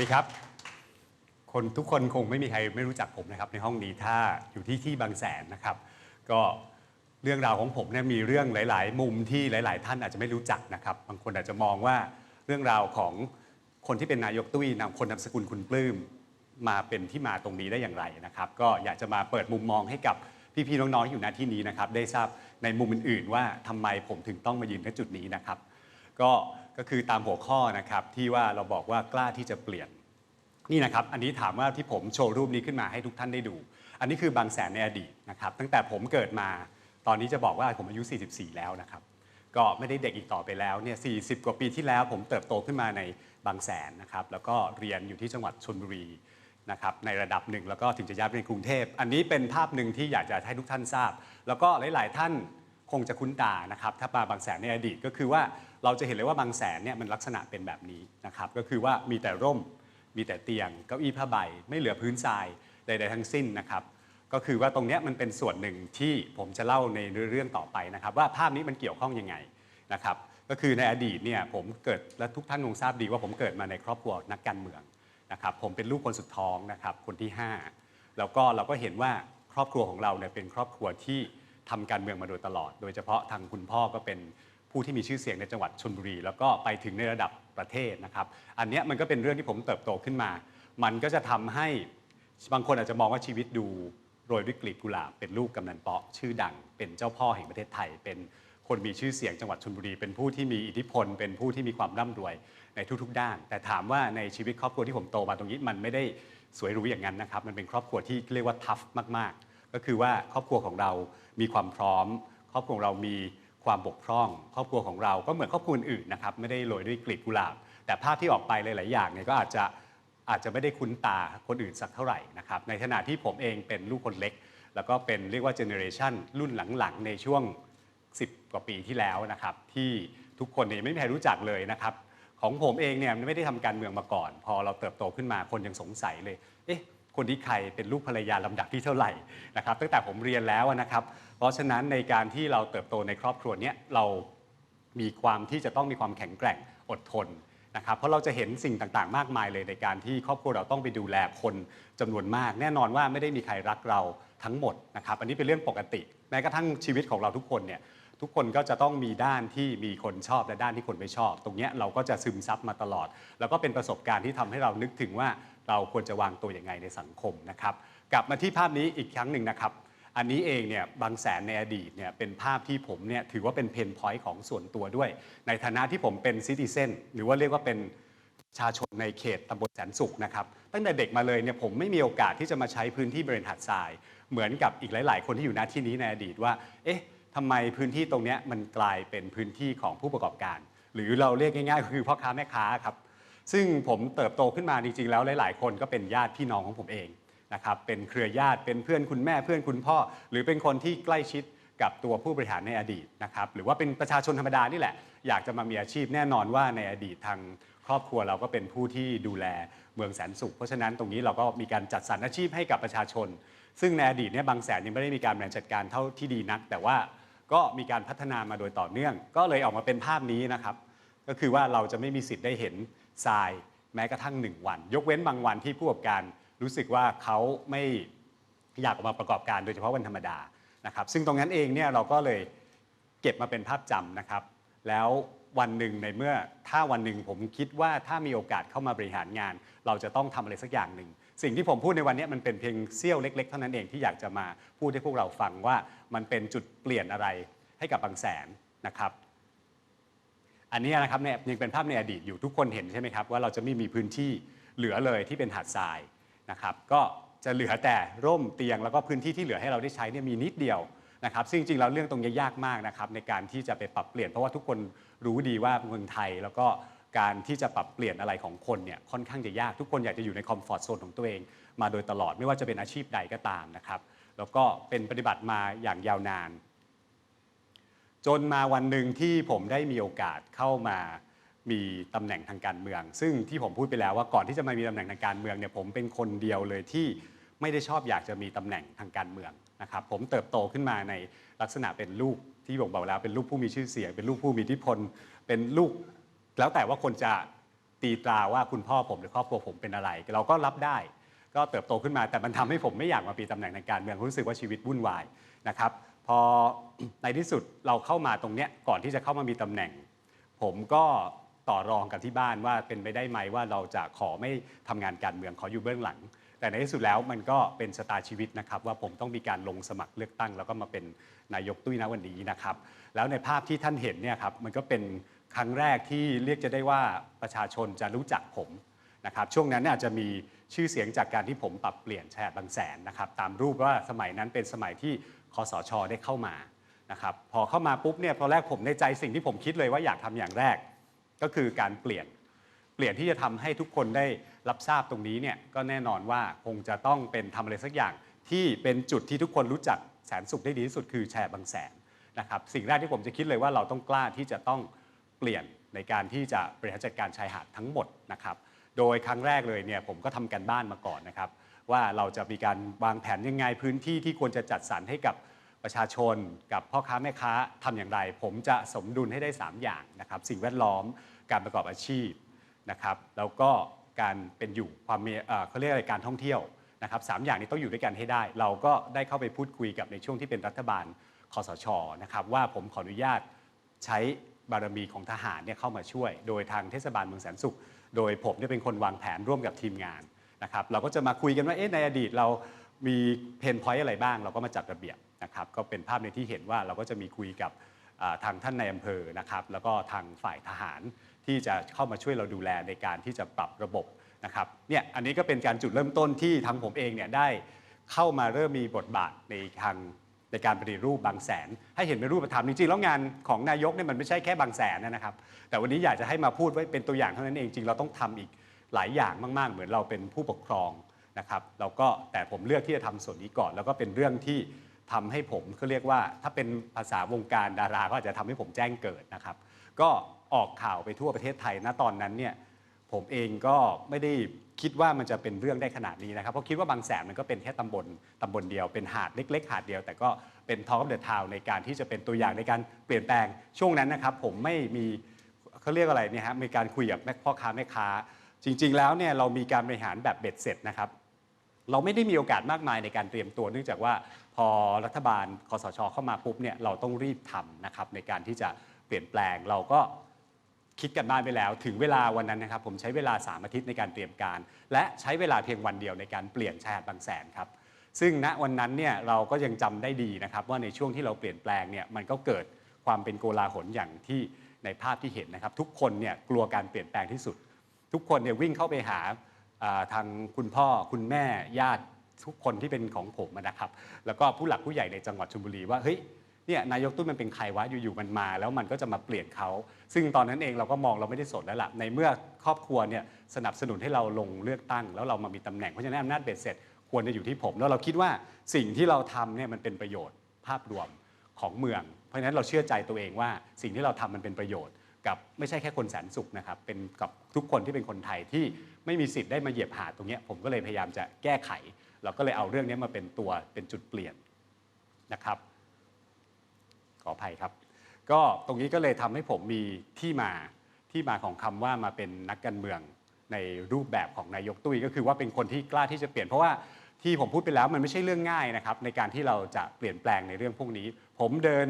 วัสดีครับ คนทุกคนคงไม่มีใครไม่รู้จักผมนะครับ ในห้องนี้ถ้าอยู่ที่ที่บางแสนนะครับ ก็เรื่องราวของผมเนี่ยมีเรื่องหลาย ๆ มุมที่หลาย ๆ ท่านอาจจะไม่รู้จักนะครับ บางคนอาจจะมองว่าเรื่องราวของคนที่เป็นนายกตุ้ยนำคนนามสกุลคุณปลื้มมาเป็นที่มาตรงนี้ได้อย่างไรนะครับ ก็อยากจะมาเปิดมุมมองให้กับพี่ ๆ น้อง ๆ ที่อยู่ณที่นี้นะครับ ได้ทราบในมุมอื่น ๆ ว่าทำไมผมถึงต้องมายืนณจุดนี้นะครับ ก็ ก็คือตามหัวข้อนะครับที่ว่าเราบอกว่ากล้าที่จะเปลี่ยนนี่นะครับอันนี้ถามว่าที่ผมโชว์รูปนี้ขึ้นมาให้ทุกท่านได้ดู อันนี้คือบางแสนในอดีตนะครับตั้งแต่ผมเกิดมาตอนนี้จะบอกว่าผมอายุ 44 แล้วนะครับก็ไม่ได้เด็กอีกต่อไปแล้วเนี่ย 40 กว่าปีที่แล้วผมเติบโตขึ้นมาในบางแสนนะครับแล้วก็เรียนอยู่ที่จังหวัดชนบุรีนะครับในระดับหนึ่งแล้วก็ถึงจะย้ายไปในกรุงเทพ อันนี้เป็นภาพหนึ่งที่อยากจะให้ทุกท่านทราบ แล้วก็หลาย ๆ ท่าน คงจะคุ้นตานะครับถ้ามาบางแสนในอดีตก็คือว่าเราจะเห็นเลยว่าบางแสนเนี่ยมันลักษณะเป็นแบบนี้นะครับก็คือว่ามีแต่ร่ม มีแต่เตียงเก้าอี้ผ้าใบ ไม่เหลือพื้นทรายใดๆทั้งสิ้นนะครับก็คือว่าตรงเนี้ยมันเป็นส่วนหนึ่งที่ผมจะเล่าในเรื่องต่อไปนะครับ ว่าภาพนี้มันเกี่ยวข้องยังไงนะครับก็คือในอดีตเนี่ยผมเกิดและทุกท่านคงทราบดีว่าผมเกิดมาในครอบครัวนักการเมืองนะครับผมเป็นลูกคนสุดท้องนะครับคนที่ 5 แล้วก็เราก็เห็นว่าครอบครัวของเราเนี่ยเป็นครอบครัวที่ ทำการเมืองมาโดยตลอด โดยเฉพาะทางคุณพ่อก็เป็นผู้ที่มีชื่อเสียงในจังหวัดชนบุรี แล้วก็ไปถึงในระดับประเทศนะครับ อันนี้มันก็เป็นเรื่องที่ผมเติบโตขึ้นมา มันก็จะทำให้บางคนอาจจะมองว่าชีวิตดูโรยด้วยกลีบกุหลาบเป็นลูกกำนันเปาะชื่อดัง เป็นเจ้าพ่อแห่งประเทศไทย เป็นคนมีชื่อเสียงจังหวัดชนบุรี เป็นผู้ที่มีอิทธิพล เป็นผู้ที่มีความร่ำรวยในทุกๆ ด้าน แต่ถามว่าในชีวิตครอบครัวที่ผมโตมาตรงนี้มันไม่ได้สวยหรูอย่างนั้นนะครับ มันเป็นครอบครัวที่เรียกว่าทัฟมากๆ ก็คือว่าครอบครัวของเรา มีความพร้อม ครอบครัวเรามีความบกพร่อง ครอบครัวของเราก็เหมือนครอบครัวอื่นนะครับไม่ได้โรยด้วยกลีบกุหลาบแต่ภาพที่ออกไปหลาย ๆ อย่างเนี่ยก็อาจจะอาจจะไม่ได้คุ้นตาคนอื่นสักเท่าไหร่นะครับในขณะที่ผมเองเป็นลูกคนเล็ก แล้วก็เป็นเรียกว่าเจเนอเรชันรุ่นหลัง ๆ ในช่วง 10 กว่าปีที่แล้วนะครับที่ทุกคนเนี่ยไม่มีใครรู้จักเลยนะครับของผมเองเนี่ยไม่ได้ทำการเมืองมาก่อน พอเราเติบโตขึ้นมาคนยังสงสัยเลย เอ๊ะ คนที่ใครเป็นลูกภรรยาลำดับที่เท่าไหร่นะครับตั้งแต่ผมเรียนแล้วนะครับ เพราะฉะนั้นในการที่เราเติบโตในครอบครัวเนี้ยเรามีความที่จะต้องมีความแข็งแกร่งอดทนนะครับเพราะเราจะเห็นสิ่งต่างๆ มากมายเลยในการที่ครอบครัวเราต้องไปดูแลคนจำนวนมาก แน่นอนว่าไม่ได้มีใครรักเราทั้งหมดนะครับอันนี้เป็นเรื่องปกติ แม้กระทั่งชีวิตของเราทุกคนเนี่ยทุกคนก็จะต้องมีด้านที่มีคนชอบและด้านที่คนไม่ชอบ ตรงเนี้ยเราก็จะซึมซับมาตลอด แล้วก็เป็นประสบการณ์ที่ทำให้เรานึกถึงว่า เราควรจะวางตัวอย่างไงในสังคมนะครับ กลับมาที่ภาพนี้อีกครั้งหนึ่งนะครับ อันนี้เองเนี่ยบางแสนในอดีตเนี่ยเป็นภาพที่ผมเนี่ยถือว่าเป็นเพนพอยต์ของส่วนตัวด้วย ในฐานะที่ผมเป็นซิติเซนหรือว่าเรียกว่าเป็นประชาชนในเขตตำบลแสนสุขนะครับ ตั้งแต่เด็กมาเลยเนี่ยผมไม่มีโอกาสที่จะมาใช้พื้นที่บริเวณหาดทราย เหมือนกับอีกหลาย ๆ คนที่อยู่ณที่นี้ในอดีตว่า เอ๊ะทำไมพื้นที่ตรงนี้มันกลายเป็นพื้นที่ของผู้ประกอบการ หรือเราเรียกง่ายๆคือพ่อค้าแม่ค้าครับ ซึ่งผมเติบโตขึ้นมาจริงๆแล้วหลายๆ คนก็เป็นญาติพี่น้องของผมเองนะครับเป็นเครือญาติเป็นเพื่อนคุณแม่เพื่อนคุณพ่อ หรือเป็นคนที่ใกล้ชิดกับตัวผู้บริหารในอดีตนะครับหรือว่าเป็นประชาชนธรรมดานี่แหละ อยากจะมามีอาชีพแน่นอนว่าในอดีตทางครอบครัวเราก็เป็นผู้ที่ดูแลเมืองแสนสุข เพราะฉะนั้นตรงนี้เราก็มีการจัดสรรอาชีพให้กับประชาชน ซึ่งในอดีตเนี่ยบางแสนยังไม่ได้มีการบริหารจัดการเท่าที่ดีนัก แต่ว่าก็มีการพัฒนามาโดยต่อเนื่อง ก็เลยออกมาเป็นภาพนี้นะครับ ก็คือว่าเราจะไม่มีสิทธิ์ได้เห็น ทรายแม้กระทั่งหนึ่งวัน ยกเว้นบางวันที่ผู้ประกอบการรู้สึกว่าเขาไม่อยากออกมาประกอบการโดยเฉพาะวันธรรมดานะครับ ซึ่งตรงนั้นเองเนี่ยเราก็เลยเก็บมาเป็นภาพจำนะครับ แล้ววันหนึ่งในเมื่อถ้าวันหนึ่งผมคิดว่าถ้ามีโอกาสเข้ามาบริหารงาน เราจะต้องทำอะไรสักอย่างหนึ่งสิ่งที่ผมพูดในวันนี้มันเป็นเพียงเสี้ยวเล็ก ๆ เท่านั้นเองที่อยากจะมาพูดให้พวกเราฟังว่ามันเป็นจุดเปลี่ยนอะไรให้กับบางแสนนะครับ อันนี้นะครับเนี่ยยังเป็นภาพในอดีตอยู่ทุกคนเห็นใช่ไหมครับว่าเราจะไม่มีพื้นที่เหลือเลยที่เป็นหาดทรายนะครับก็จะเหลือแต่ร่มเตียงแล้วก็พื้นที่ที่เหลือให้เราได้ใช้เนี่ยมีนิดเดียวนะครับซึ่งจริงๆแล้วเรื่องตรงนี้ยากมากนะครับในการที่จะไปปรับเปลี่ยนเพราะว่าทุกคนรู้ดีว่าเมืองไทย แล้วก็การที่จะปรับเปลี่ยนอะไรของคนเนี่ยค่อนข้างจะยากทุกคนอยากจะอยู่ในคอมฟอร์ทโซนของตัวเอง มาโดยตลอดไม่ว่าจะเป็นอาชีพใดก็ตามนะครับแล้วก็เป็นปฏิบัติมาอย่างยาวนาน จนมาวันหนึ่งที่ผมได้มีโอกาสเข้ามามีตำแหน่งทางการเมือง ซึ่งที่ผมพูดไปแล้วว่าก่อนที่จะมามีตำแหน่งทางการเมืองเนี่ยผมเป็นคนเดียวเลยที่ไม่ได้ชอบอยากจะมีตำแหน่งทางการเมืองนะครับผมเติบโตขึ้นมาในลักษณะเป็นลูกที่บอกบอกแล้วเป็นลูกผู้มีชื่อเสียง เป็นลูกผู้มีอิทธิพล เป็นลูก แล้วแต่ว่าคนจะตีตราว่าคุณพ่อผมหรือครอบครัวผมเป็นอะไร เราก็รับได้ ก็เติบโตขึ้นมาแต่มันทำให้ผมไม่อยากมาปีตำแหน่งทางการเมืองรู้สึกว่าชีวิตวุ่นวายนะครับ อในที่สุดเราเข้ามาตรงเนี้ยก่อนที่จะเข้ามามีตำแหน่ง ผมก็ต่อรองกับที่บ้านว่าเป็นไปได้ไหมว่าเราจะขอไม่ทำงานการเมืองขออยู่เบื้องหลัง แต่ในที่สุดแล้วมันก็เป็นชะตาชีวิตนะครับว่าผมต้องมีการลงสมัครเลือกตั้ง แล้วก็มาเป็นนายกตุ้ยนะวันนี้นะครับ แล้วในภาพที่ท่านเห็นเนี่ยครับมันก็เป็นครั้งแรกที่เรียกจะได้ว่าประชาชนจะรู้จักผมนะครับช่วงนั้นอาจจะมีชื่อเสียงจากการที่ผมปรับเปลี่ยนแชร์บางแสนนะครับตามรูปว่าสมัยนั้นเป็นสมัยที่ คอสชได้เข้ามานะครับพอเข้ามาปุ๊บเนี่ยตอนแรกผมในใจสิ่งที่ผมคิดเลยว่าอยากทำอย่างแรก ก็คือการเปลี่ยนเปลี่ยนที่จะทำให้ทุกคนได้รับทราบตรงนี้เนี่ยก็แน่นอนว่าคงจะต้องเป็นทำอะไรสักอย่างที่เป็นจุดที่ทุกคนรู้จักแสนสุขได้ดีที่สุดคือแชร์บางแสนนะครับสิ่งแรกที่ผมจะคิดเลยว่าเราต้องกล้าที่จะต้องเปลี่ยนในการที่จะบริหารจัดการชายหาดทั้งหมดนะครับโดยครั้งแรกเลยเนี่ยผมก็ทำการบ้านมาก่อนนะครับ ว่าเราจะมีการวางแผนยังไงพื้นที่ที่ควรจะจัดสรรให้กับประชาชน กับพ่อค้าแม่ค้าทำอย่างไร ผมจะสมดุลให้ได้ 3 อย่างนะครับ สิ่งแวดล้อมการประกอบอาชีพนะครับ แล้วก็การเป็นอยู่ความเอ่อเขาเรียกอะไรการท่องเที่ยวนะครับสามอย่างนี้ต้องอยู่ด้วยกันให้ได้ เราก็ได้เข้าไปพูดคุยกับในช่วงที่เป็นรัฐบาลคอสชนะครับว่าผมขออนุญาตใช้บารมีของทหารเนี่ยเข้ามาช่วย โดยทางเทศบาลเมืองแสนสุข โดยผมเนี่ยเป็นคนวางแผนร่วมกับทีมงาน นะครับเราก็จะมาคุยกันว่าเอ๊ะในอดีตเรามีเพนพอยต์อะไรบ้าง เราก็มาจัดระเบียบนะครับก็เป็นภาพในที่เห็นว่าเราก็จะมีคุยกับทางท่านในอำเภอนะครับแล้วก็ทางฝ่ายทหารที่จะเข้ามาช่วยเราดูแลในการที่จะปรับระบบนะครับเนี่ยอันนี้ก็เป็นการจุดเริ่มต้นที่ทางผมเองเนี่ยได้เข้ามาเริ่มมีบทบาทในทางในการปฏิรูปบางแสน ให้เห็นเป็นรูปธรรมจริงๆแล้วงานของนายกเนี่ยมันไม่ใช่แค่บางแสนนะครับ แต่วันนี้อยากจะให้มาพูดไว้เป็นตัวอย่างเท่านั้นเองจริงเราต้องทำอีก หลายอย่างมาก ๆ เหมือนเราเป็นผู้ปกครองนะครับเราก็แต่ผมเลือกที่จะทำส่วนนี้ก่อน แล้วก็เป็นเรื่องที่ทำให้ผมเขาเรียกว่า ถ้าเป็นภาษาวงการดาราก็อาจจะทำให้ผมแจ้งเกิดนะครับ ก็ออกข่าวไปทั่วประเทศไทยณตอนนั้นเนี่ยผมเองก็ไม่ได้คิดว่ามันจะเป็นเรื่องได้ขนาดนี้นะครับ เพราะคิดว่าบางแสนมันก็เป็นแค่ตำบลตำบลเดียว เป็นหาดเล็ก ๆ หาดเดียว แต่ก็เป็นทอ l k อ f เดอะทาวในการที่จะเป็นตัวอย่างในการเปลี่ยนแปลงช่วงนั้นนะครับ ผมไม่มีเขาเรียกอะไรเนี่ยฮะมีการคุยกับแม่พ่อค้าแม่ค้า จริง ๆ แล้วเนี่ยเรามีการบริหารแบบเบ็ดเสร็จนะครับ เราไม่ได้มีโอกาสมากมายในการเตรียมตัว เนื่องจากว่าพอรัฐบาลคอสชเข้ามาปุ๊บเนี่ยเราต้องรีบทำนะครับในการที่จะเปลี่ยนแปลงเราก็คิดกันบ้านไปแล้ว ถึงเวลาวันนั้นนะครับ ผมใช้เวลา 3 อาทิตย์ในการเตรียมการ และใช้เวลาเพียงวันเดียวในการเปลี่ยนชายหาดบางแสนครับซึ่งณวันนั้นเนี่ยเราก็ยังจำได้ดีนะครับ ว่าในช่วงที่เราเปลี่ยนแปลงเนี่ยมันก็เกิดความเป็นโกลาหลอย่างที่ในภาพที่เห็นนะครับ ทุกคนเนี่ยกลัวการเปลี่ยนแปลงที่สุด ทุกคนเนี่ยวิ่งเข้าไปหาทางคุณพ่อคุณแม่ญาติทุกคนที่เป็นของผมนะครับ แล้วก็ผู้หลักผู้ใหญ่ในจังหวัดชลบุรีว่าเฮ้ยเนี่ยนายกตุ้ยมันเป็นใครวะอยู่ๆมันมา แล้วมันก็จะมาเปลี่ยนเขา ซึ่งตอนนั้นเองเราก็มองเราไม่ได้สนแล้วล่ะในเมื่อครอบครัวเนี่ยสนับสนุนให้เราลงเลือกตั้ง แล้วเรามามีตำแหน่งเพราะฉะนั้นอำนาจเบ็ดเสร็จควรจะอยู่ที่ผม แล้วเราคิดว่าสิ่งที่เราทำเนี่ยมันเป็นประโยชน์ภาพรวมของเมือง เพราะฉะนั้นเราเชื่อใจตัวเองว่าสิ่งที่เราทำมันเป็นประโยชน์ กับไม่ใช่แค่คนแสนสุขนะครับเป็นกับทุกคนที่เป็นคนไทยที่ไม่มีสิทธิ์ได้มาเหยียบหาดตรงนี้ผมก็เลยพยายามจะแก้ไข เราก็เลยเอาเรื่องนี้มาเป็นตัวเป็นจุดเปลี่ยนนะครับ ขออภัยครับ ก็ตรงนี้ก็เลยทำให้ผมมีที่มาที่มาของคำว่ามาเป็นนักการเมืองในรูปแบบของนายกตุ้ยก็คือว่าเป็นคนที่กล้าที่จะเปลี่ยน เพราะว่าที่ผมพูดไปแล้วมันไม่ใช่เรื่องง่ายนะครับในการที่เราจะเปลี่ยนแปลงในเรื่องพวกนี้ ผมเดิน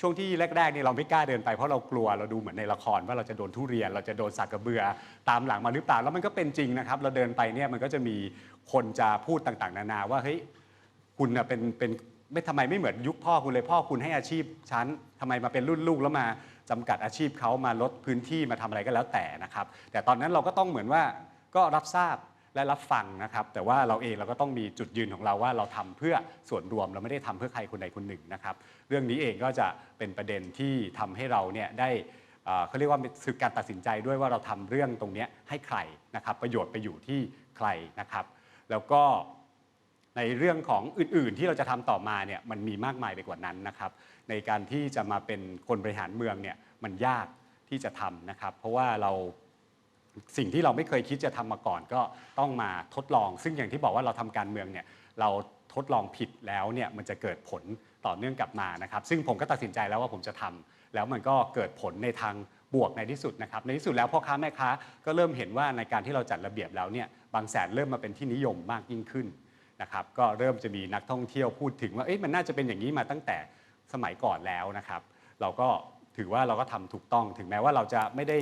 ช่วงที่แรกๆนี่เราไม่กล้าเดินไปเพราะเรากลัวเราดูเหมือนในละครว่าเราจะโดนทุเรียน เราจะโดนสักกระเบือตามหลังมาหรือเปล่าแล้วมันก็เป็นจริงนะครับ เราเดินไปเนี่ยมันก็จะมีคนจะพูดต่างๆ นานาว่าเฮ้ยคุณเป็นเป็นไม่ทำไมไม่เหมือนยุคพ่อคุณเลยพ่อคุณให้อาชีพฉันทำไมมาเป็นรุ่นลูกแล้วมาจำกัดอาชีพเขามาลดพื้นที่มาทำอะไรก็แล้วแต่นะครับ แต่ตอนนั้นเราก็ต้องเหมือนว่าก็รับทราบ และรับฟังนะครับ แต่ว่าเราเองเราก็ต้องมีจุดยืนของเราว่าเราทำเพื่อส่วนรวมเราไม่ได้ทำเพื่อใครคนใดคนหนึ่งนะครับ เรื่องนี้เองก็จะเป็นประเด็นที่ทำให้เราเนี่ยได้เขาเรียกว่าคือการตัดสินใจด้วยว่าเราทำเรื่องตรงนี้ให้ใครนะครับ ประโยชน์ไปอยู่ที่ใครนะครับ แล้วก็ในเรื่องของอื่น ๆ ที่เราจะทำต่อมาเนี่ยมันมีมากมายไปกว่านั้นนะครับ ในการที่จะมาเป็นคนบริหารเมืองเนี่ยมันยากที่จะทำนะครับ เพราะว่าเรา สิ่งที่เราไม่เคยคิดจะทำมาก่อนก็ต้องมาทดลอง ซึ่งอย่างที่บอกว่าเราทำการเมืองเนี่ยเราทดลองผิดแล้วเนี่ยมันจะเกิดผลต่อเนื่องกลับมานะครับ ซึ่งผมก็ตัดสินใจแล้วว่าผมจะทำแล้วมันก็เกิดผลในทางบวกในที่สุดนะครับในที่สุดแล้วพ่อค้าแม่ค้าก็เริ่มเห็นว่าในการที่เราจัดระเบียบแล้วเนี่ยบางแสนเริ่มมาเป็นที่นิยมมากยิ่งขึ้นนะครับก็เริ่มจะมีนักท่องเที่ยวพูดถึงว่าเอ๊ะมันน่าจะเป็นอย่างนี้มาตั้งแต่สมัยก่อนแล้วนะครับ เราก็ถือว่าเราก็ทำถูกต้องถึงแม้ว่าเราจะไม่ได้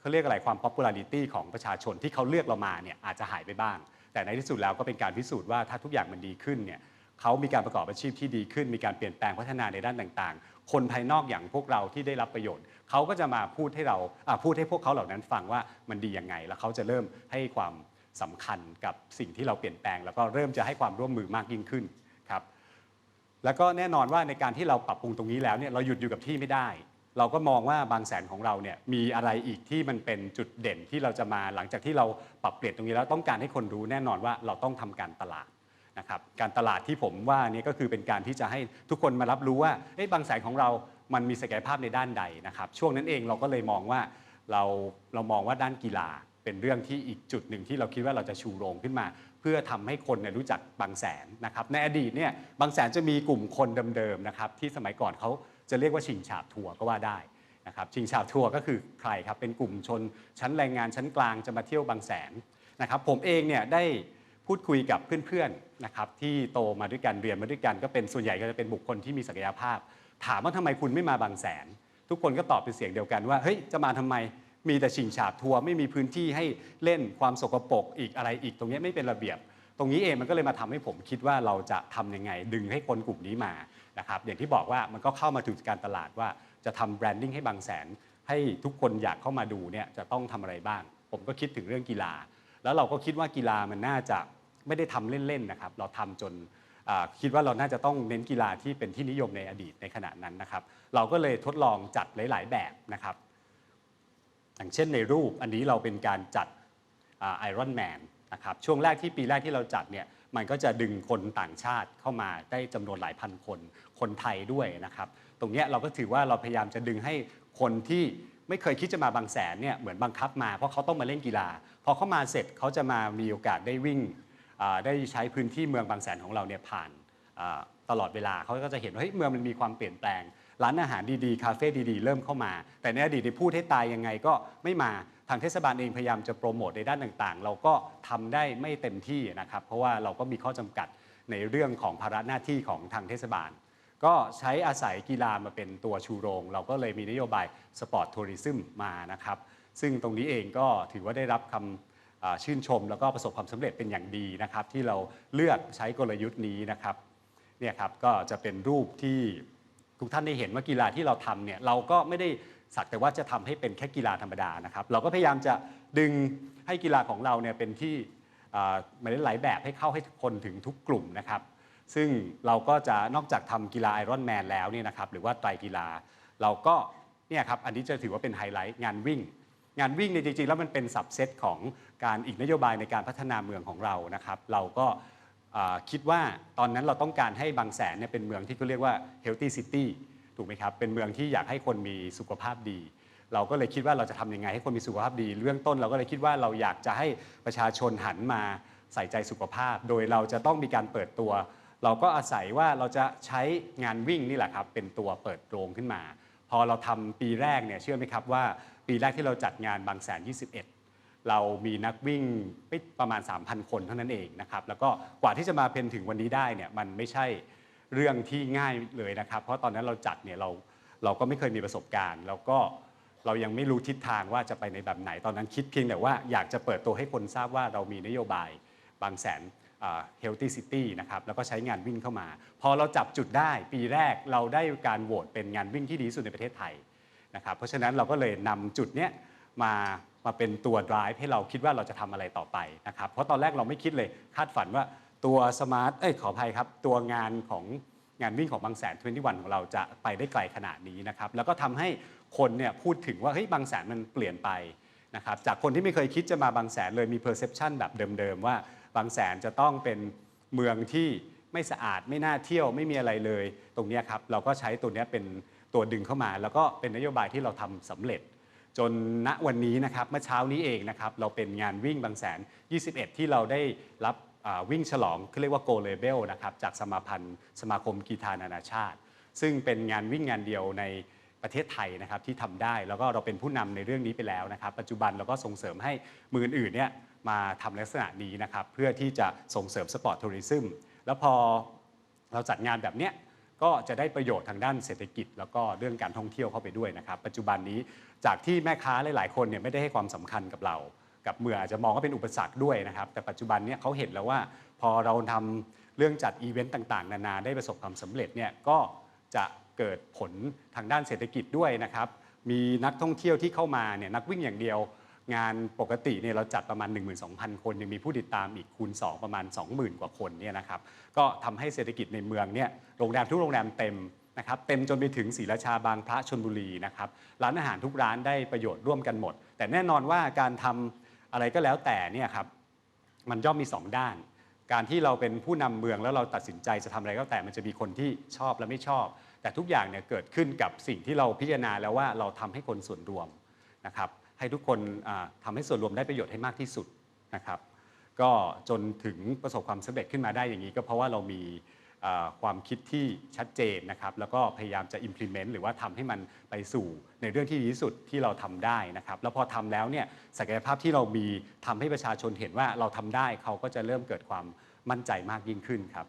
เขาเรียกอะไรความ popularity ของประชาชนที่เขาเลือกเรามาเนี่ยอาจจะหายไปบ้าง แต่ในที่สุดแล้วก็เป็นการพิสูจน์ว่าถ้าทุกอย่างมันดีขึ้นเนี่ยเขามีการประกอบอาชีพที่ดีขึ้น มีการเปลี่ยนแปลงพัฒนาในด้านต่างๆ คนภายนอกอย่างพวกเราที่ได้รับประโยชน์ เขาก็จะมาพูดให้เราอ่าพูดให้พวกเขาเหล่านั้นฟังว่ามันดียังไง แล้วเขาจะเริ่มให้ความสำคัญกับสิ่งที่เราเปลี่ยนแปลง แล้วก็เริ่มจะให้ความร่วมมือมากยิ่งขึ้นครับแล้วก็แน่นอนว่าในการที่เราปรับปรุงตรงนี้แล้วเนี่ยเราหยุดอยู่กับที่ไม่ได้ เราก็มองว่าบางแสนของเราเนี่ยมีอะไรอีกที่มันเป็นจุดเด่นที่เราจะมาหลังจากที่เราปรับเปลี่ยนตรงนี้แล้วต้องการให้คนรู้แน่นอนว่าเราต้องทำการตลาดนะครับการตลาดที่ผมว่านี่ก็คือเป็นการที่จะให้ทุกคนมารับรู้ว่าเอ้บางแสนของเรามันมีศักยภาพในด้านใดนะครับ ช่วงนั้นเองเราก็เลยมองว่าเราเรามองว่าด้านกีฬาเป็นเรื่องที่อีกจุดหนึ่งที่เราคิดว่าเราจะชูโรงขึ้นมา เพื่อทำให้คนเนี่ยรู้จักบางแสนนะครับในอดีตเนี่ยบางแสนจะมีกลุ่มคนเดิมๆนะครับที่สมัยก่อนเขา จะเรียกว่าชิงฉาบทัวร์ก็ว่าได้นะครับชิงฉาบทัวร์ก็คือใครครับเป็นกลุ่มชนชั้นแรงงานชั้นกลางจะมาเที่ยวบางแสนนะครับผมเองเนี่ยได้พูดคุยกับเพื่อนๆนะครับที่โตมาด้วยกันเรียนมาด้วยกันก็เป็นส่วนใหญ่ก็จะเป็นบุคคลที่มีศักยภาพ ถามว่าทำไมคุณไม่มาบางแสน ทุกคนก็ตอบเป็นเสียงเดียวกันว่าเฮ้ยจะมาทำไมมีแต่ชิงฉาบทัวร์ไม่มีพื้นที่ให้เล่นความสกปรกอีกอะไรอีกตรงนี้ไม่เป็นระเบียบ ตรงนี้เองมันก็เลยมาทำให้ผมคิดว่าเราจะทำยังไง ดึงให้คนกลุ่มนี้มานะครับอย่างที่บอกว่ามันก็เข้ามาถึงการตลาดว่าจะทำแบรนดิ้งให้บางแสน ให้ทุกคนอยากเข้ามาดูเนี่ยจะต้องทำอะไรบ้าง ผมก็คิดถึงเรื่องกีฬา แล้วเราก็คิดว่ากีฬามันน่าจะไม่ได้ทำเล่นๆนะครับเราทำจนคิดว่าเราน่าจะต้องเน้นกีฬาที่เป็นที่นิยมในอดีตในขณะนั้นนะครับ เราก็เลยทดลองจัดหลาย ๆ แบบนะครับ อย่างเช่นในรูปอันนี้เราเป็นการจัดไอรอนแมน นะครับช่วงแรกที่ปีแรกที่เราจัดเนี่ยมันก็จะดึงคนต่างชาติเข้ามาได้จำนวนหลายพันคน คนไทยด้วยนะครับ ตรงนี้เราก็ถือว่าเราพยายามจะดึงให้คนที่ไม่เคยคิดจะมาบางแสนเนี่ยเหมือนบังคับมาเพราะเขาต้องมาเล่นกีฬาพอเขามาเสร็จเขาจะมามีโอกาสได้วิ่งได้ใช้พื้นที่เมืองบางแสนของเราเนี่ยผ่านตลอดเวลาเขาก็จะเห็นว่าเฮ้ยเมืองมันมีความเปลี่ยนแปลง ร้านอาหารดีๆ คาเฟ่ดีๆ เริ่มเข้ามา แต่ในอดีตที่พูดให้ตายยังไงก็ไม่มา ทางเทศบาลเองพยายามจะโปรโมทในด้านต่างๆ เราก็ทำได้ไม่เต็มที่นะครับเพราะว่าเราก็มีข้อจำกัดในเรื่องของภาระหน้าที่ของทางเทศบาล ก็ใช้อาศัยกีฬามาเป็นตัวชูโรง เราก็เลยมีนโยบายสปอร์ตทัวริซึมมานะครับซึ่งตรงนี้เองก็ถือว่าได้รับคำชื่นชม แล้วก็ประสบความสำเร็จเป็นอย่างดีนะครับ ที่เราเลือกใช้กลยุทธ์นี้นะครับเนี่ยครับก็จะเป็นรูปที่ทุกท่านได้เห็นว่ากีฬาที่เราทำเนี่ยเราก็ไม่ได้ สักแต่ว่าจะทำให้เป็นแค่กีฬาธรรมดานะครับ เราก็พยายามจะดึงให้กีฬาของเราเนี่ยเป็นที่มาเล่นหลายแบบให้เข้าให้คนถึงทุกกลุ่มนะครับ ซึ่งเราก็จะนอกจากทำกีฬาไอรอนแมนแล้วเนี่ยนะครับหรือว่าไตรกีฬาเราก็เนี่ยครับอันนี้จะถือว่าเป็นไฮไลท์งานวิ่ง งานวิ่งเนี่ยจริงๆ แล้วมันเป็นสับเซตของการอีกนโยบายในการพัฒนาเมืองของเรานะครับ เราก็คิดว่าตอนนั้นเราต้องการให้บางแสนเนี่ยเป็นเมืองที่เขาเรียกว่า healthy city ถูกไหมครับเป็นเมืองที่อยากให้คนมีสุขภาพดี เราก็เลยคิดว่าเราจะทำยังไงให้คนมีสุขภาพดี เรื่องต้นเราก็เลยคิดว่าเราอยากจะให้ประชาชนหันมาใส่ใจสุขภาพ โดยเราจะต้องมีการเปิดตัว เราก็อาศัยว่าเราจะใช้งานวิ่งนี่แหละครับเป็นตัวเปิดโรงขึ้นมา พอเราทำปีแรกเนี่ยเชื่อไหมครับว่า ปีแรกที่เราจัดงานบางแสน 21เรามีนักวิ่งประมาณ 3,000 คนเท่านั้นเองนะครับ แล้วก็กว่าที่จะมาเป็นถึงวันนี้ได้เนี่ยมันไม่ใช่ เรื่องที่ง่ายเลยนะครับ เพราะตอนนั้นเราจัดเนี่ยเราเราก็ไม่เคยมีประสบการณ์ แล้วก็เรายังไม่รู้ทิศทางว่าจะไปในแบบไหน ตอนนั้นคิดเพียงแต่ว่าอยากจะเปิดตัวให้คนทราบว่าเรามีนโยบายบางแสนเฮลตี้ซิตี้นะครับแล้วก็ใช้งานวิ่งเข้ามา พอเราจับจุดได้ปีแรกเราได้การโหวตเป็นงานวิ่งที่ดีที่สุดในประเทศไทยนะครับเพราะฉะนั้นเราก็เลยนำจุดเนี้ยมามาเป็นตัว drive ให้เราคิดว่าเราจะทำอะไรต่อไปนะครับเพราะตอนแรกเราไม่คิดเลยคาดฝันว่า ตัวสมาร์ทเอ้ยขออภัยครับ ตัวงานของงานวิ่งของบางแสน21ของเราจะไปได้ไกลขนาดนี้นะครับแล้วก็ทำให้คนเนี่ยพูดถึงว่าเฮ้ยบางแสนมันเปลี่ยนไปนะครับจากคนที่ไม่เคยคิดจะมาบางแสนเลยมี perception แบบเดิมๆว่าบางแสนจะต้องเป็นเมืองที่ไม่สะอาดไม่น่าเที่ยวไม่มีอะไรเลย ตรงนี้ครับเราก็ใช้ตัวนี้เป็นตัวดึงเข้ามา แล้วก็เป็นนโยบายที่เราทำสำเร็จ จนณวันนี้นะครับเมื่อเช้านี้เองนะครับเราเป็นงานวิ่งบางแสน 21 ที่เราได้รับ วิ่งฉลองเขาเรียกว่า Go Label นะครับจากสมาพันธ์ สมาคมกีฬานานาชาติ ซึ่งเป็นงานวิ่งงานเดียวในประเทศไทยนะครับที่ทำได้แล้วก็เราเป็นผู้นำในเรื่องนี้ไปแล้วนะครับ ปัจจุบันเราก็ส่งเสริมให้มืออื่นเนี่ยมาทำลักษณะนี้นะครับเพื่อที่จะส่งเสริมสปอร์ตทัวริซึมแล้วพอเราจัดงานแบบเนี้ยก็จะได้ประโยชน์ทางด้านเศรษฐกิจ แล้วก็เรื่องการท่องเที่ยวเข้าไปด้วยนะครับ ปัจจุบันนี้จากที่แม่ค้าหลาย ๆ คนเนี่ยไม่ได้ให้ความสำคัญกับเรา กับเมืองอาจจะมองว่าเป็นอุปสรรคด้วยนะครับ แต่ปัจจุบันเนี่ยเขาเห็นแล้วว่าพอเราทำเรื่องจัดอีเวนต์ต่างๆ นานาได้ประสบความสำเร็จเนี่ยก็จะเกิดผลทางด้านเศรษฐกิจด้วยนะครับ มีนักท่องเที่ยวที่เข้ามาเนี่ยนักวิ่งอย่างเดียว งานปกติเนี่ยเราจัดประมาณ 12,000 คนยังมีผู้ติดตามอีกคูณ 2 ประมาณ 20,000 กว่าคนเนี่ยนะครับก็ทำให้เศรษฐกิจในเมืองเนี่ยโรงแรมทุกโรงแรมเต็มนะครับเต็มจนไปถึงศรีราชาบางพระชนบุรีนะครับร้านอาหารทุกร้านได้ประโยชน์ร่วมกันหมด แต่แน่นอนว่าการทำ อะไรก็แล้วแต่เนี่ยครับมันย่อมมี 2 ด้าน การที่เราเป็นผู้นำเมืองแล้วเราตัดสินใจจะทำอะไรก็แต่มันจะมีคนที่ชอบและไม่ชอบ แต่ทุกอย่างเนี่ยเกิดขึ้นกับสิ่งที่เราพิจารณาแล้วว่าเราทำให้คนส่วนรวมนะครับให้ทุกคนทำาให้ส่วนรวมได้ประโยชน์ให้มากที่สุดนะครับ ก็จนถึงประสบความสำเร็จขึ้นมาได้อย่างนี้ ก็เพราะว่าเรามี ความคิดที่ชัดเจนนะครับแล้วก็พยายามจะ implement หรือว่าทำให้มันไปสู่ในเรื่องที่ดีที่สุดที่เราทำได้นะครับแล้วพอทำแล้วเนี่ยศักยภาพที่เรามีทำให้ประชาชนเห็นว่าเราทำได้เขาก็จะเริ่มเกิดความมั่นใจมากยิ่งขึ้นครับ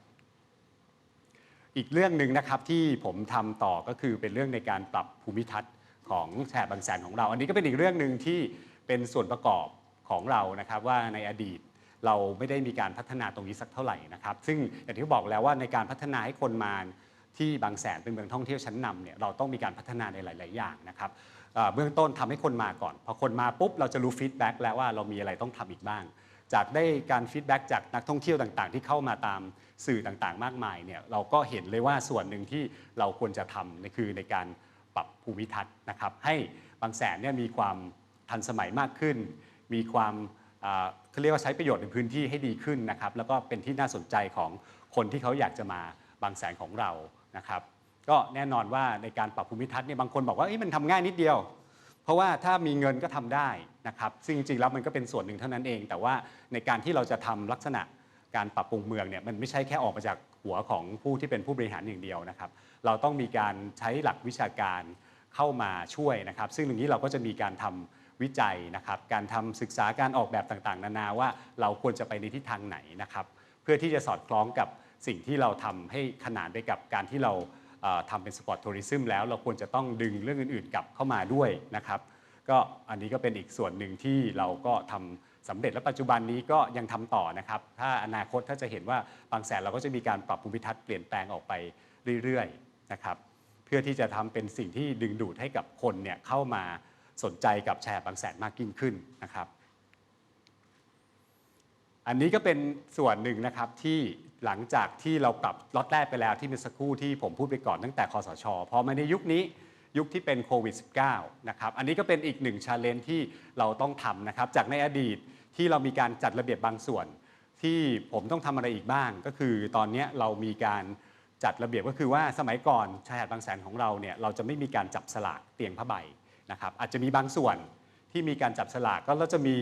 อีกเรื่องหนึ่งนะครับที่ผมทำต่อก็คือเป็นเรื่องในการปรับภูมิทัศน์ของแถบบางแสนของเรา อันนี้ก็เป็นอีกเรื่องหนึ่งที่เป็นส่วนประกอบของเรานะครับว่าในอดีต เราไม่ได้มีการพัฒนาตรงนี้สักเท่าไหร่นะครับ ซึ่งอย่างที่บอกแล้วว่าในการพัฒนาให้คนมาที่บางแสนเป็นเมืองท่องเที่ยวชั้นนำเนี่ยเราต้องมีการพัฒนาในหลาย ๆ อย่างนะครับเบื้องต้นทำให้คนมาก่อน พอคนมาปุ๊บเราจะรู้ฟีดแบ็กแล้วว่าเรามีอะไรต้องทำอีกบ้าง จากได้การฟีดแบ็กจากนักท่องเที่ยวต่าง ๆ ที่เข้ามาตามสื่อต่าง ๆ มากมายเนี่ยเราก็เห็นเลยว่าส่วนหนึ่งที่เราควรจะทำนี่คือในการปรับภูมิทัศน์นะครับให้บางแสนเนี่ยมีความทันสมัยมากขึ้น มีความ เขาเรียกว่าใช้ประโยชน์ในพื้นที่ให้ดีขึ้นนะครับแล้วก็เป็นที่น่าสนใจของคนที่เขาอยากจะมาบางแสนของเรานะครับก็แน่นอนว่าในการปรับภูมิทัศน์เนี่ยบางคนบอกว่ามันทำง่ายนิดเดียว เพราะว่าถ้ามีเงินก็ทำได้นะครับซึ่งจริงๆแล้วมันก็เป็นส่วนหนึ่งเท่านั้นเอง แต่ว่าในการที่เราจะทำลักษณะการปรับปรุงเมืองเนี่ยมันไม่ใช่แค่ออกมาจากหัวของผู้ที่เป็นผู้บริหารอย่างเดียวนะครับ เราต้องมีการใช้หลักวิชาการเข้ามาช่วยนะครับ ซึ่งตรงนี้เราก็จะมีการทำ วิจัยนะครับ การทำศึกษาการออกแบบต่างๆ นานาว่าเราควรจะไปในทิศทางไหนนะครับ เพื่อที่จะสอดคล้องกับสิ่งที่เราทำให้ขนานไปกับการที่เราเอ่อทำเป็นสปอร์ตทัวริซึมแล้วเราควรจะต้องดึงเรื่องอื่นๆ กลับเข้ามาด้วยนะครับ ก็อันนี้ก็เป็นอีกส่วนหนึ่งที่เราก็ทำสำเร็จและปัจจุบันนี้ก็ยังทำต่อนะครับ ถ้าอนาคตถ้าจะเห็นว่าบางแสนเราก็จะมีการปรับภูมิทัศน์เปลี่ยนแปลงออกไปเรื่อยๆนะครับ เพื่อที่จะทำเป็นสิ่งที่ดึงดูดให้กับคนเนี่ยเข้ามา สนใจกับแชร์บางแสนมากยิ่งขึ้นนะครับ อันนี้ก็เป็นส่วนหนึ่งนะครับที่หลังจากที่เราปรับล็อตแรกไปแล้วที่เมื่อสักครู่ที่ผมพูดไปก่อนตั้งแต่คอสชพอมาในยุคนี้ยุคที่เป็นโควิด -19 นะครับอันนี้ก็เป็นอีกหนึ่งชาเลนจ์ที่เราต้องทำนะครับ จากในอดีตที่เรามีการจัดระเบียบบางส่วน ที่ผมต้องทำอะไรอีกบ้าง ก็คือตอนนี้เรามีการจัดระเบียบก็คือว่าสมัยก่อนชายหาดบางแสนของเราเนี่ยเราจะไม่มีการจับสลากเตียงผ้าใบ นะครับอาจจะมีบางส่วนที่มีการจับสลากก็เราจะมี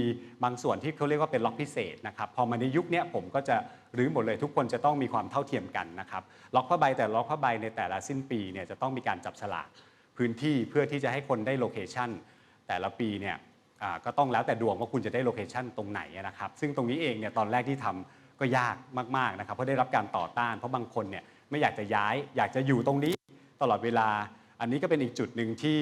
บางส่วนที่เขาเรียกว่าเป็นล็อกพิเศษนะครับพอมาในยุคนี้ผมก็จะรื้อหมดเลยทุกคนจะต้องมีความเท่าเทียมกันนะครับล็อกผ้าใบแต่ล็อกผ้าใบในแต่ละสิ้นปีเนี่ยจะต้องมีการจับสลากพื้นที่เพื่อที่จะให้คนได้โลเคชันแต่ละปีเนี่ยก็ต้องแล้วแต่ดวงว่าคุณจะได้โลเคชันตรงไหนนะครับซึ่งตรงนี้เองเนี่ยตอนแรกที่ทำก็ยากมากๆนะครับเพราะได้รับการต่อต้าน เพราะบางคนเนี่ยไม่อยากจะย้ายอยากจะอยู่ตรงนี้ตลอดเวลา อันนี้ก็เป็นอีกจุดหนึ่งที่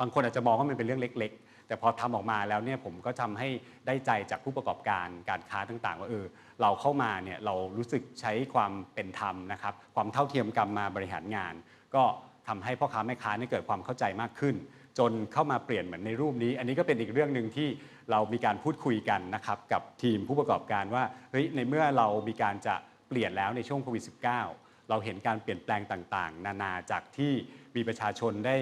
บางคนอาจจะมองว่ามันเป็นเรื่องเล็ก ๆ แต่พอทำออกมาแล้วเนี่ยผมก็ทำให้ได้ใจจากผู้ประกอบการการค้าต่างๆ ว่าเออเราเข้ามาเนี่ยเรารู้สึกใช้ความเป็นธรรมนะครับ ความเท่าเทียมกันมาบริหารงาน ก็ทำให้พ่อค้าแม่ค้าเนี่ยเกิดความเข้าใจมากขึ้น จนเข้ามาเปลี่ยนเหมือนในรูปนี้ อันนี้ก็เป็นอีกเรื่องหนึ่งที่เรามีการพูดคุยกันนะครับกับทีมผู้ประกอบการว่าเฮ้ยในเมื่อเรามีการจะเปลี่ยนแล้วในช่วงโควิด -19 เราเห็นการเปลี่ยนแปลงต่างๆ นานาจากที่มีประชาชนได้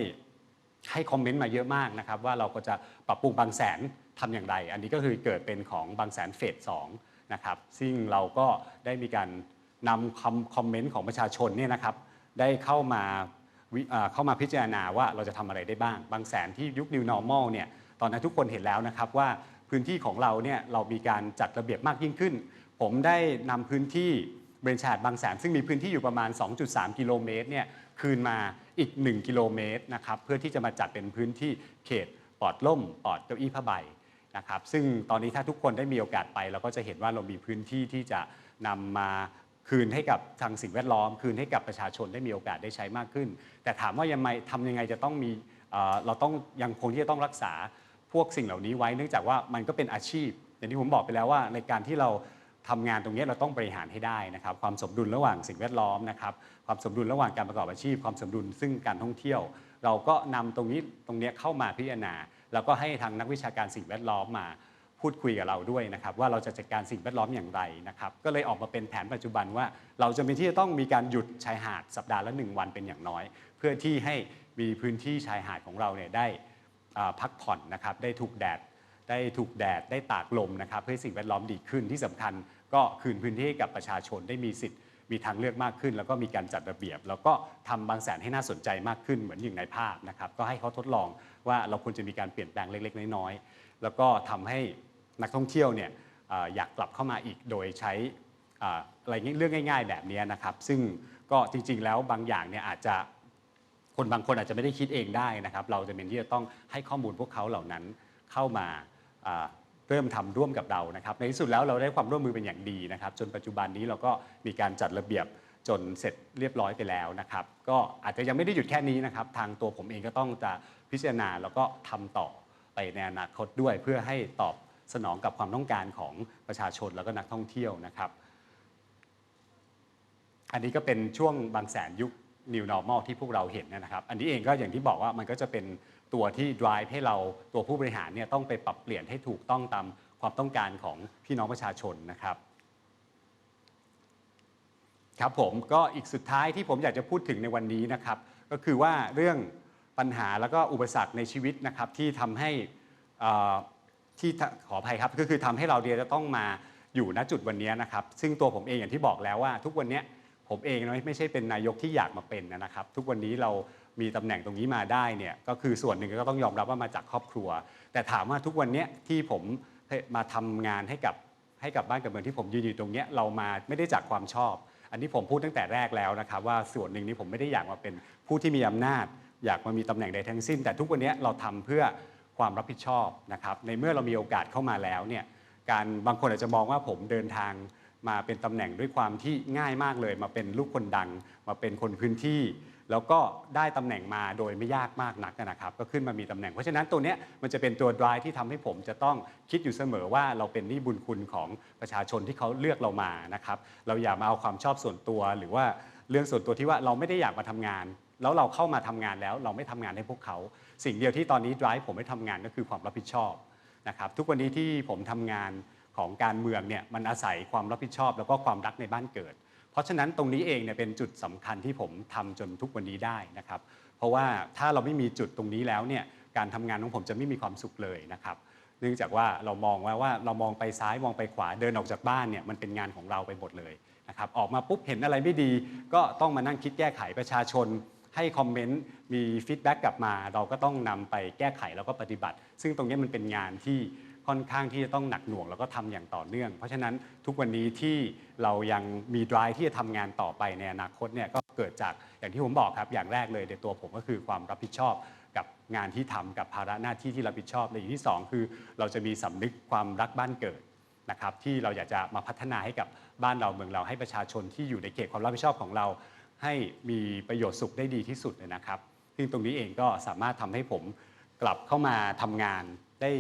ให้คอมเมนต์มาเยอะมากนะครับว่าเราก็จะปรับปรุงบางแสนทำอย่างไร อันนี้ก็คือเกิดเป็นของบางแสนเฟส2นะครับซึ่งเราก็ได้มีการนำคำคอมเมนต์ของประชาชนเนี่ยนะครับได้เข้ามาเข้ามาพิจารณาว่าเราจะทำอะไรได้บ้าง บางแสนที่ยุค New Normal เนี่ยตอนนั้นทุกคนเห็นแล้วนะครับว่าพื้นที่ของเราเนี่ยเรามีการจัดระเบียบมากยิ่งขึ้น ผมได้นำพื้นที่เบรนชาร์ดบางแสนซึ่งมีพื้นที่อยู่ประมาณ 2.3 กิโลเมตรเนี่ยคืนมา อีก 1 กิโลเมตรนะครับเพื่อที่จะมาจัดเป็นพื้นที่เขตปลอดล่มปลอดเก้าอี้ผ้าใบนะครับซึ่งตอนนี้ถ้าทุกคนได้มีโอกาสไป เราก็จะเห็นว่าเรามีพื้นที่ที่จะนำมาคืนให้กับทางสิ่งแวดล้อม คืนให้กับประชาชนได้มีโอกาสได้ใช้มากขึ้น แต่ถามว่ายังไงทำยังไงจะต้องมีเราต้องยังคงที่จะต้องรักษาพวกสิ่งเหล่านี้ไว้ เนื่องจากว่ามันก็เป็นอาชีพอย่างที่ผมบอกไปแล้วว่าในการที่เรา ทำงานตรงนี้เราต้องบริหารให้ได้นะครับความสมดุลระหว่างสิ่งแวดล้อมนะครับความสมดุลระหว่างการประกอบอาชีพ ความสมดุลซึ่งการท่องเที่ยว เราก็นำตรงนี้ตรงเนี้ยเข้ามาพิจารณา แล้วก็ให้ทางนักวิชาการสิ่งแวดล้อมมาพูดคุยกับเราด้วยนะครับว่าเราจะจัดการสิ่งแวดล้อมอย่างไรนะครับก็เลยออกมาเป็นแผนปัจจุบันว่า เราจะเป็นที่จะต้องมีการหยุดชายหาดสัปดาห์ละหนึ่งวันเป็นอย่างน้อย เพื่อที่ให้มีพื้นที่ชายหาดของเราเนี่ยได้พักผ่อนนะครับได้ถูกแดดได้ถูกแดดได้ตากลมนะครับเพื่อสิ่งแวดล้อมดีขึ้นที่สำคัญ ก็คืนพื้นที่ให้กับประชาชนได้มีสิทธิ์มีทางเลือกมากขึ้น แล้วก็มีการจัดระเบียบ แล้วก็ทำบางแสนให้น่าสนใจมากขึ้นเหมือนอย่างในภาพนะครับก็ให้เขาทดลองว่าเราควรจะมีการเปลี่ยนแปลงเล็ก ๆ น้อยๆแล้วก็ทำให้นักท่องเที่ยวเนี่ยอยากกลับเข้ามาอีกโดยใช้อะไรเรื่องง่าย ๆ แบบนี้นะครับซึ่งก็จริงๆแล้วบางอย่างเนี่ยอาจจะคนบางคนอาจจะไม่ได้คิดเองได้นะครับ เราจะเป็นที่จะต้องให้ข้อมูลพวกเขาเหล่านั้นเข้ามา เริ่มทำร่วมกับเรานะครับในที่สุดแล้วเราได้ความร่วมมือเป็นอย่างดีนะครับ จนปัจจุบันนี้เราก็มีการจัดระเบียบจนเสร็จเรียบร้อยไปแล้วนะครับ ก็อาจจะยังไม่ได้หยุดแค่นี้นะครับ ทางตัวผมเองก็ต้องจะพิจารณาแล้วก็ทำต่อไปในอนาคตด้วย เพื่อให้ตอบสนองกับความต้องการของประชาชนแล้วก็นักท่องเที่ยวนะครับ อันนี้ก็เป็นช่วงบางแสนยุค New Normal ที่พวกเราเห็นนะครับ อันนี้เองก็อย่างที่บอกว่ามันก็จะเป็น ตัวที่ drive ให้เราตัวผู้บริหารเนี่ยต้องไปปรับเปลี่ยนให้ถูกต้องตามความต้องการของพี่น้องประชาชนนะครับครับผมก็อีกสุดท้ายที่ผมอยากจะพูดถึงในวันนี้นะครับ ก็คือว่าเรื่องปัญหาแล้วก็อุปสรรคในชีวิตนะครับที่ทำให้อ่อที่ขออภัยครับก็คือทำให้เราเดียจะต้องมาอยู่ณจุดวันนี้นะครับซึ่งตัวผมเองอย่างที่บอกแล้วว่า ทุกวันนี้ผมเองไม่ใช่เป็นนายกที่อยากมาเป็นนะครับ ทุกวันนี้เรา มีตำแหน่งตรงนี้มาได้เนี่ยก็คือส่วนหนึ่งก็ต้องยอมรับว่ามาจากครอบครัว แต่ถามว่าทุกวันนี้ที่ผมมาทำงานให้กับให้กับบ้านกับเมืองที่ผมยืนอยู่ตรงนี้เรามาไม่ได้จากความชอบ อันนี้ผมพูดตั้งแต่แรกแล้วนะครับว่าส่วนหนึ่งนี้ผมไม่ได้อยากมาเป็นผู้ที่มีอำนาจ อยากมามีตำแหน่งใดทั้งสิ้น แต่ทุกวันนี้เราทำเพื่อความรับผิดชอบนะครับในเมื่อเรามีโอกาสเข้ามาแล้วเนี่ยการบางคนอาจจะมองว่าผมเดินทางมาเป็นตำแหน่งด้วยความที่ง่ายมากเลย มาเป็นลูกคนดัง มาเป็นคนพื้นที่ แล้วก็ได้ตำแหน่งมาโดยไม่ยากมากนักนะครับ ก็ขึ้นมามีตำแหน่ง เพราะฉะนั้นตัวนี้มันจะเป็นตัว drive ที่ทำให้ผมจะต้องคิดอยู่เสมอว่าเราเป็นหนี่บุญคุณของประชาชนที่เขาเลือกเรามานะครับ เราอย่ามาเอาความชอบส่วนตัว หรือว่าเรื่องส่วนตัวที่ว่าเราไม่ได้อยากมาทำงาน แล้วเราเข้ามาทำงานแล้ว เราไม่ทำงานให้พวกเขา สิ่งเดียวที่ตอนนี้ drive ผมไม่ทำงานก็คือความรับผิดชอบนะครับทุกวันนี้ที่ผมทำงานของการเมืองเนี่ยมันอาศัยความรับผิดชอบ แล้วก็ความรักในบ้านเกิด เพราะฉะนั้นตรงนี้เองเนี่ยเป็นจุดสำคัญที่ผมทำจนทุกวันนี้ได้นะครับ เพราะว่าถ้าเราไม่มีจุดตรงนี้แล้วเนี่ยการทำงานของผมจะไม่มีความสุขเลยนะครับเนื่องจากว่าเรามองว่าว่าเรามองไปซ้ายมองไปขวาเดินออกจากบ้านเนี่ยมันเป็นงานของเราไปหมดเลยนะครับออกมาปุ๊บเห็นอะไรไม่ดี ก็ต้องมานั่งคิดแก้ไขประชาชนให้คอมเมนต์มีฟีดแบ็กกลับมา เราก็ต้องนำไปแก้ไขแล้วก็ปฏิบัติ ซึ่งตรงนี้มันเป็นงานที่ ค่อนข้างที่จะต้องหนักหน่วงแล้วก็ทำอย่างต่อเนื่อง เพราะฉะนั้นทุกวันนี้ที่เรายังมี drive ที่จะทำงานต่อไปในอนาคตเนี่ยก็เกิดจากอย่างที่ผมบอกครับอย่างแรกเลยในตัวผมก็คือความรับผิดชอบกับงานที่ทำกับภาระหน้าที่ที่รับผิดชอบและอย่างที่สองคือ เราจะมีสำนึกความรักบ้านเกิดนะครับที่เราอยากจะมาพัฒนาให้กับบ้านเราเมืองเราให้ประชาชนที่อยู่ในเขตความรับผิดชอบของเรา ให้มีประโยชน์สุขได้ดีที่สุดเลยนะครับ ซึ่งตรงนี้เองก็สามารถทำให้ผมกลับเข้ามาทำงานได้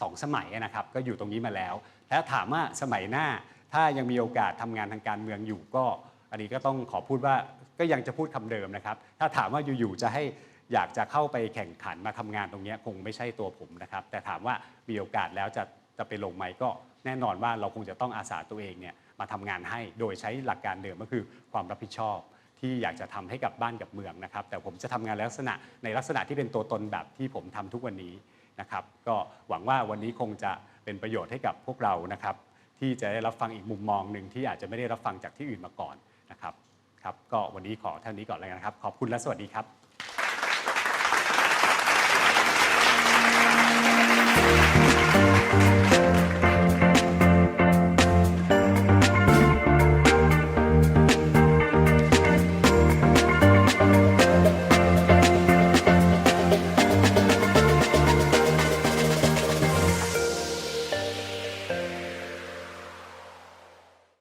สองสมัยนะครับก็อยู่ตรงนี้มาแล้ว แล้วถามว่าสมัยหน้าถ้ายังมีโอกาสทำงานทางการเมืองอยู่ก็ อันนี้ก็ต้องขอพูดว่าก็ยังจะพูดคำเดิมนะครับ ถ้าถามว่าอยู่ๆจะให้อยากจะเข้าไปแข่งขันมาทำงานตรงนี้คงไม่ใช่ตัวผมนะครับ แต่ถามว่ามีโอกาสแล้วจะจะไปลงไหมก็แน่นอนว่าเราคงจะต้องอาสาตัวเองเนี่ยมาทำงานให้โดยใช้หลักการเดิมก็คือความรับผิดชอบ ที่อยากจะทำให้กับบ้านกับเมืองนะครับ แต่ผมจะทำงานลักษณะในลักษณะที่เป็นตัวตนแบบที่ผมทำทุกวันนี้ นะครับ ก็หวังว่าวันนี้คงจะเป็นประโยชน์ให้กับพวกเรานะครับ ที่จะได้รับฟังอีกมุมมองหนึ่งที่อาจจะไม่ได้รับฟังจากที่อื่นมาก่อนนะครับครับก็วันนี้ขอเท่านี้ก่อนเลยนะครับ ขอบคุณและสวัสดีครับค